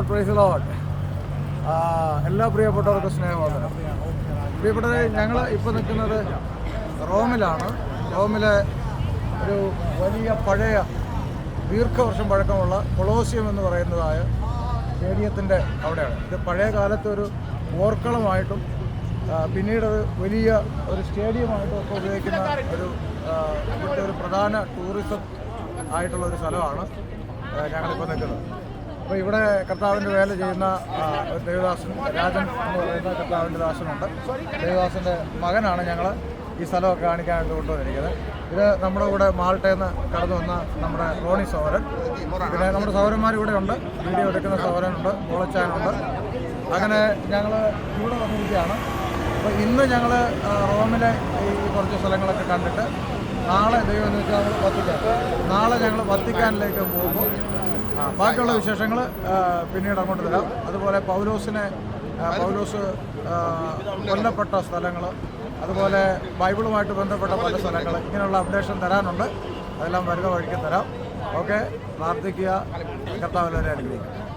Load price load എല്ലാ പ്രിയപ്പെട്ടവർക്കും സ്നേഹവന്ദനം പ്രിയപ്പെട്ടവരെ ഞങ്ങൾ ഇപ്പോൾ നിൽക്കുന്നത് റോമിലാണ്. റോമിലെ ഒരു വലിയ പഴയ ദീർഘവർഷം പഴക്കമുള്ള കൊളോസിയം എന്ന് പറയുന്നതായ സ്റ്റേഡിയത്തിന്റെ അവിടെയാണ്. ഇത് പഴയ കാലത്ത് ഒരു ഓർക്കളമായിട്ടും പിന്നീട് അത് വലിയ ഒരു സ്റ്റേഡിയമായിട്ടും ഒക്കെ ഉപയോഗിക്കുന്ന ഒരു ഇവിടുത്തെ ഒരു പ്രധാന ടൂറിസം ആയിട്ടുള്ള ഒരു സ്ഥലമാണ് ഞങ്ങളിപ്പോൾ നിൽക്കുന്നത്. അപ്പോൾ ഇവിടെ കർത്താവിന്റെ വേല ചെയ്യുന്ന ദേവദാസൻ രാജൻ എന്ന് പറയുന്ന കർത്താവിന്റെ ദാസനുണ്ട്. ദേവദാസന്റെ മകനാണ് ഞങ്ങൾ ഈ സ്ഥലമൊക്കെ കാണിക്കാനായിട്ട് കൊണ്ടുവന്നിരിക്കുന്നത്. ഇത് നമ്മുടെ കൂടെ മാൾട്ടയിൽ നിന്ന് കടന്നു വന്ന നമ്മുടെ റോണി സൗരൻ. പിന്നെ നമ്മുടെ സൗരന്മാർ ഇവിടെ ഉണ്ട്. വീഡിയോ എടുക്കുന്ന സൗരനുണ്ട് മുളച്ചാനുണ്ട്. അങ്ങനെ ഞങ്ങൾ ഇവിടെ വന്നിരിക്കുകയാണ്. അപ്പോൾ ഇന്ന് ഞങ്ങൾ റോമിലെ ഈ കുറച്ച് സ്ഥലങ്ങളൊക്കെ കണ്ടിട്ട് നാളെ ദൈവം എന്ന് വെച്ചാൽ വത്തിക്കാൻ നാളെ ഞങ്ങൾ വത്തിക്കാനിലേക്ക് പോകുമ്പോൾ ബാക്കിയുള്ള വിശേഷങ്ങൾ പിന്നീട് അങ്ങോട്ട് തരാം അതുപോലെ പൗലോസിനെ പൗലോസ് കൊല്ലപ്പെട്ട സ്ഥലങ്ങൾ അതുപോലെ ബൈബിളുമായിട്ട് ബന്ധപ്പെട്ട പല സ്ഥലങ്ങൾ ഇങ്ങനെയുള്ള അപ്ഡേഷൻ തരാനുണ്ട്. അതെല്ലാം വരുന്ന വഴിക്ക് തരാം. ഓക്കെ. പ്രാർത്ഥിക്കുക. കർത്താവിനെ അനുഗ്രഹിക്കുക